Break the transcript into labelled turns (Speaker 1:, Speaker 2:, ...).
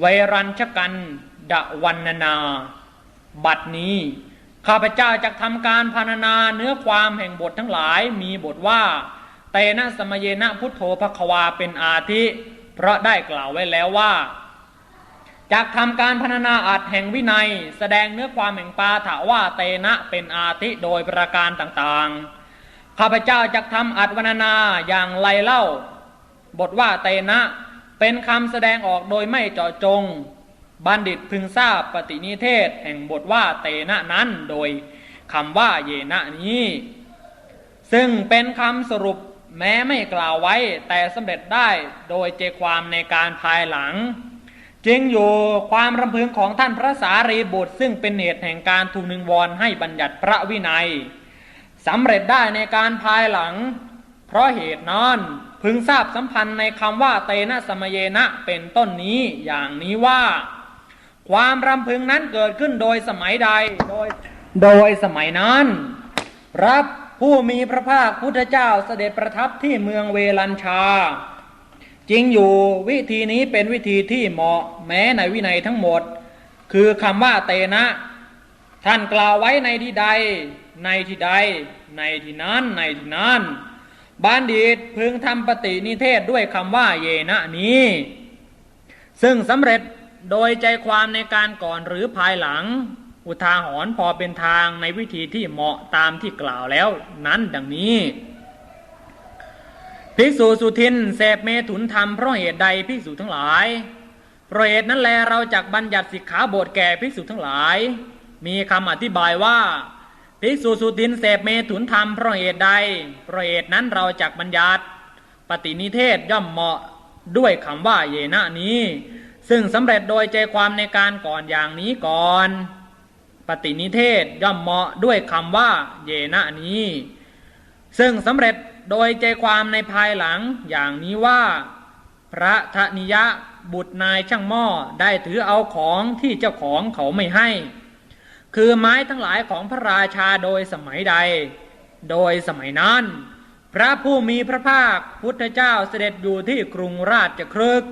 Speaker 1: ไวรัญชกันดะวันนานา บัดนี้ ข้าพเจ้าจะทำการพรรณนาเนื้อความแห่งบททั้งหลายมีบทว่า เตนะสมเยนะพุทโธภควาเป็นอาทิ เพราะได้กล่าวไว้แล้วว่าจากทำการพรรณนาอัดแห่งวินัย แสดงเนื้อความแห่งปาถาว่าเตนะเป็นอาทิโดยประการต่างๆ ข้าพเจ้าจะทำอัดวรรณนาอย่างไรเล่า บทว่าเตนะ เป็นคำแสดงออกโดยไม่เจาะจง บัณฑิตพึงทราบปฏินิเทศแห่งบทว่าเตนะนั้นโดยคำว่าเยนะนี้ ซึ่งเป็นคำสรุปแม้ไม่กล่าวไว้แต่สำเร็จได้โดยใจความในการภายหลังจริงอยู่ความรำพึงของท่านพระสารีบุตร ซึ่งเป็นเหตุแห่งการทูลนึงวอนให้บัญญัติพระวินัยสำเร็จได้ในการภายหลัง เพราะเหตุนั้น พึงทราบสัมพันธ์ในคำว่าเตนะสมเยนะเป็นต้นนี้อย่างนี้ว่า ความรำพึงนั้นเกิดขึ้นโดยสมัยใดโดยโดยสมัยนั้น รับผู้มีพระภาคพุทธเจ้าเสด็จประทับที่เมืองเวลัญชา จริงอยู่วิธีนี้เป็นวิธีที่เหมาะแม้ในวินัยทั้งหมด คือคำว่าเตนะ ท่านกล่าวไว้ในที่ใด ในที่ใด ในที่นั้นในที่นั้น บัณฑิตพึงทำปฏินิเทศด้วยคำว่าเยนะนี้ ซึ่งสำเร็จโดยใจความในการก่อนหรือภายหลัง อุทาหรณ์พอเป็นทางในวิธีที่เหมาะตามที่กล่าวแล้วนั้นดังนี้ ภิกษุสุทินเสพเมถุนธรรมเพราะเหตุใดภิกษุทั้งหลายเพราะเหตุนั้นแลเราจักบัญญัติสิกขาบทแก่ภิกษุทั้งหลาย มีคำอธิบายว่า ภิกษุสุทินเสพเมถุนธรรมเพราะเหตุใดเพราะเหตุนั้นเราจักบัญญัติปฏินิเทศย่อมเหมาะด้วยคำว่าเยนะนี้ ซึ่งสำเร็จโดยใจความในการก่อนอย่างนี้ก่อน ปฏินิเทศย่อมเหมาะด้วยคำว่าเยนะนี้ ซึ่งสำเร็จโดยใจความในภายหลังอย่างนี้ว่า พระธนิยะบุตรนายช่างหม้อได้ถือเอาของที่เจ้าของเขาไม่ให้ คือไม้ทั้งหลายของพระราชาโดยสมัยใด โดยสมัยนั้น พระผู้มีพระภาคพุทธเจ้าเสด็จอยู่ที่กรุงราชครึก